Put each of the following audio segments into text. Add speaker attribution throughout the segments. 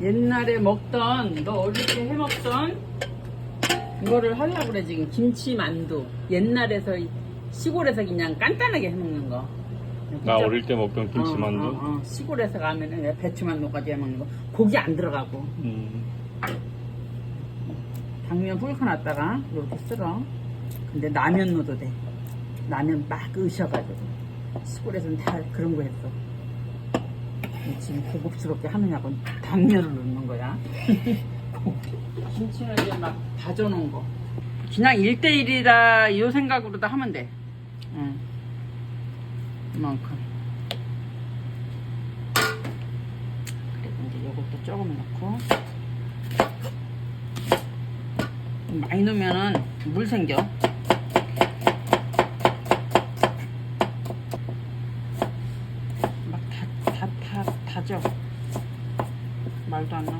Speaker 1: 옛날에 먹던 너 어릴 때 해먹던 이거를 하려고 그래 지금. 김치 만두. 옛날에서 이- 시골에서 그냥 간단하게 해먹는 거.
Speaker 2: 나 어릴 때 먹던 김치 만두.
Speaker 1: 어, 어, 어. 시골에서 가면은 왜 배추 만두까지 해먹는 거. 고기 안 들어가고.
Speaker 2: 음.
Speaker 1: 당면 불 켜놨다가 이렇게 쓸어. 근데 라면 넣어도 돼. 라면 막 으셔가지고. 시골에서는 다 그런 거 했어 지금 고급스럽게 하느냐고 당면을 넣는 거야. 김치는 이제 막 다져놓은 거. 그냥 1대1이다 이 생각으로 다 하면 돼. 응. 이만큼. 그리고 이제 요것도 조금 넣고. 많이 넣으면은 물 생겨. 막 다, 다, 다, 다져. 말도 안 나와.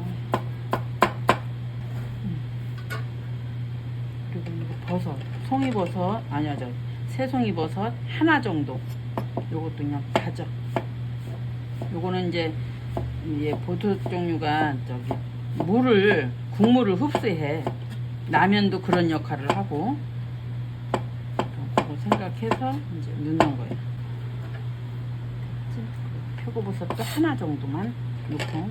Speaker 1: 음. 그리고 이거 버섯. 송이버섯, 아니야, 저, 새송이버섯 하나 정도. 요것도 그냥 다져. 요거는 이제, 이제 버섯 종류가 저기, 물을, 국물을 흡수해. 라면도 그런 역할을 하고 그거 생각해서 이제 넣는 거예요. 표고버섯도 하나 정도만 넣고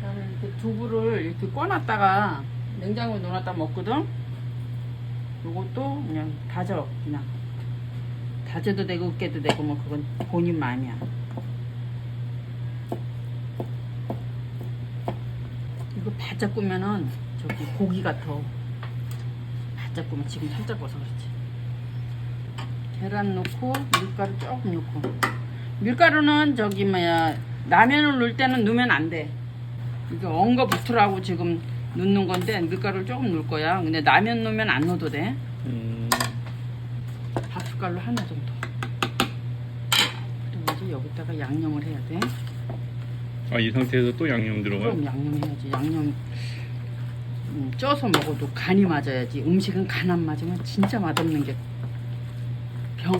Speaker 1: 그다음에 이렇게 이렇게 꺼놨다가 냉장고에 넣어놨다 먹거든. 요것도 그냥 다져 그냥 다져도 되고 으깨도 되고 뭐 그건 본인 마음이야. 이거 바짝 구면은 저기 고기 같아. 바짝 구면 지금 살짝 벗어 그렇지. 계란 넣고 밀가루 조금 넣고 밀가루는 저기 뭐야 라면을 넣을 때는 넣으면 안 돼. 이게 엉거 붙으라고 지금 넣는 건데 밀가루를 조금 넣을 거야. 근데 라면 넣으면 안 넣어도 돼.
Speaker 2: 음.
Speaker 1: 밥 숟갈로 하나 정도. 그리고 이제 여기다가 양념을 해야 돼.
Speaker 2: 아, 이 상태에서 또 양념 들어가요?
Speaker 1: 그럼 양념해야지. 양념 음, 쪄서 먹어도 간이 맞아야지. 음식은 간 안 맞으면 진짜 맛없는 게 병,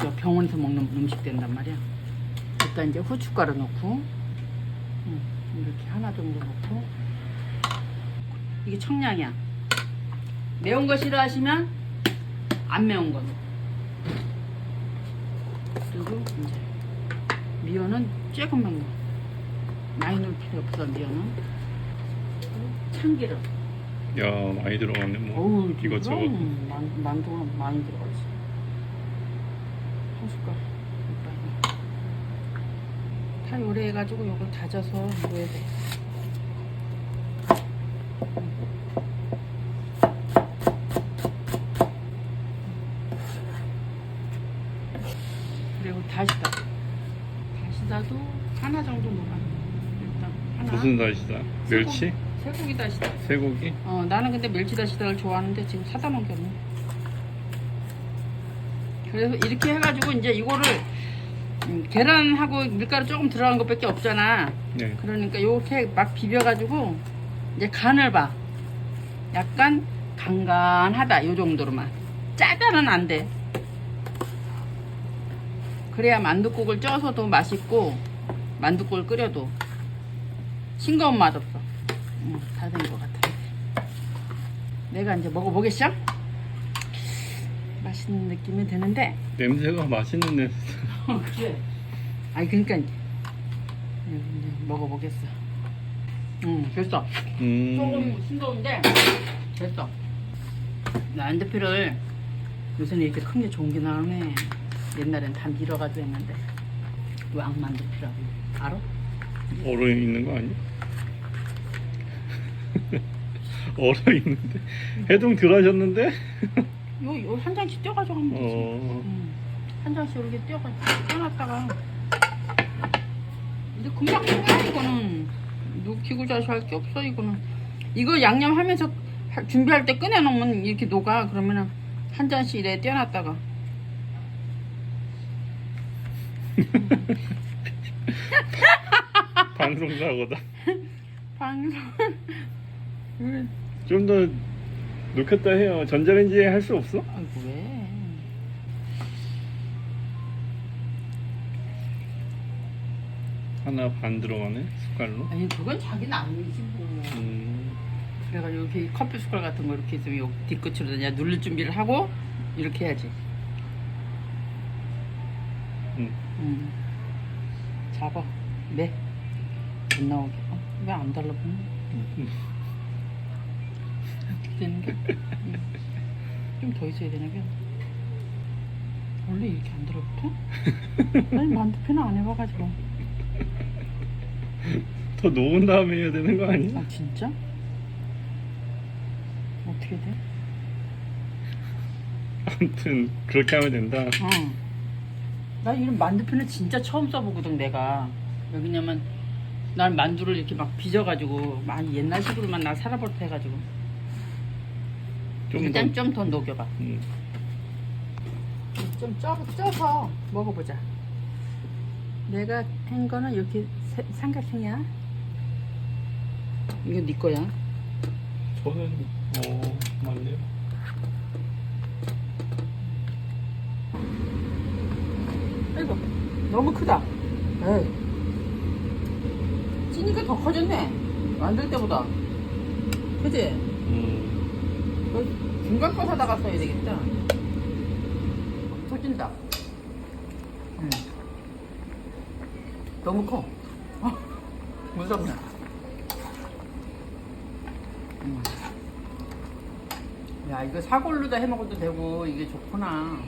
Speaker 1: 저 병원에서 먹는 음식 된단 말이야. 일단 이제 후춧가루 넣고 음, 이렇게 하나 정도 넣고 이게 청량이야. 매운 거 싫어하시면 안 매운 거 넣고 그리고 이제 미연은 조금만 넣어. 많이 넣을 필요 없어 미연은 참기름
Speaker 2: 야, 많이 들어가네. 뭐.
Speaker 1: 어우
Speaker 2: 이것저것.
Speaker 1: 그럼 만, 만두가 많이 들어가지 한 숟갈. 다 요리해가지고 요걸 다져서 넣어야 돼 그리고 다시다 다시다도 하나 정도 넣어 일단 하나
Speaker 2: 무슨 다시다? 멸치?
Speaker 1: 쇠고기 다시다
Speaker 2: 쇠고기?
Speaker 1: 어, 나는 근데 멸치 다시다를 좋아하는데 지금 사다 없네. 그래서 이렇게 해가지고 이제 이거를 음, 계란하고 밀가루 조금 들어간 것밖에 없잖아.
Speaker 2: 네.
Speaker 1: 그러니까 이렇게 막 비벼가지고 이제 간을 봐. 약간 간간하다 요 정도로만. 짜다는 안 돼. 그래야 만두국을 쪄서도 맛있고 만두국을 끓여도 싱거운 맛 없어. 음, 다된 것 같아. 내가 이제 먹어보겠어? 맛있는 느낌이 드는데.
Speaker 2: 냄새가 맛있는 냄새.
Speaker 1: 그래. 아니 그러니까 먹어보겠어. 음 됐어.
Speaker 2: 음.
Speaker 1: 조금 싱거운데 됐어. 나 안대표를 요새는 이렇게 큰 게 좋은 게 나오네. 옛날엔 다 밀어가지고 했는데 왕만두피라고 알아?
Speaker 2: 얼어 있는 거 아니야? 얼어 있는데 해동 덜 하셨는데?
Speaker 1: 요, 요 한 장씩 떼어가지고 하면 되지.
Speaker 2: 어.
Speaker 1: 음, 한 장씩 이렇게 떼어가 떼어놨다가. 이제 금방 끝나 이거는. 녹히고 자시 할게 없어 이거는. 이거 양념하면서 하- 준비할 때 꺼내놓으면 이렇게 녹아. 그러면은 한 잔씩 이래 떼어놨다가.
Speaker 2: 방송 사고다.
Speaker 1: 방송.
Speaker 2: 좀 더 놓겠다 해요. 전자레인지에 할 수 없어?
Speaker 1: 아 왜?
Speaker 2: 하나 반 들어가네 숟갈로.
Speaker 1: 아니 그건 자기 나무이지 뭐.
Speaker 2: 음.
Speaker 1: 그래가지고 이렇게 커피 숟갈 같은 거 이렇게 좀 뒤끝으로 그냥 누를 준비를 하고 이렇게 해야지.
Speaker 2: 음.
Speaker 1: 음. 잡아. 네. 안 나오게. 어? 왜안 달라붙는?
Speaker 2: 음.
Speaker 1: 되는 게? 좀 더 있어야 되나 게? 원래 이렇게 안 달라붙어? 아니 만두피는 안 해봐가지고.
Speaker 2: 더 녹은 다음에 해야 되는 거 아니야?
Speaker 1: 아 진짜? 어떻게 돼?
Speaker 2: 아무튼 그렇게 하면 된다.
Speaker 1: 어. 나 이런 만두피는 진짜 처음 써보거든 내가. 왜냐면 난 만두를 이렇게 막 빚어가지고 많이 옛날식으로만 나 살아볼 때 해가지고
Speaker 2: 좀 더.
Speaker 1: 일단 좀 더 녹여봐.
Speaker 2: 음.
Speaker 1: 좀 쪄, 쪄서 먹어보자. 내가 한 거는 이렇게 세- 삼각형이야. 이거 네 거야.
Speaker 2: 저는 어 맞네요.
Speaker 1: 아이고 너무 크다. 에이. 찌니까 더 커졌네. 만들 때보다. 그지?
Speaker 2: 음,
Speaker 1: 너 중간 거 사다가 써야 되겠다. 터진다. 응. 너무 커. 아, 무섭네. 음. 야, 이거 사골로다 해 먹어도 되고, 이게 좋구나.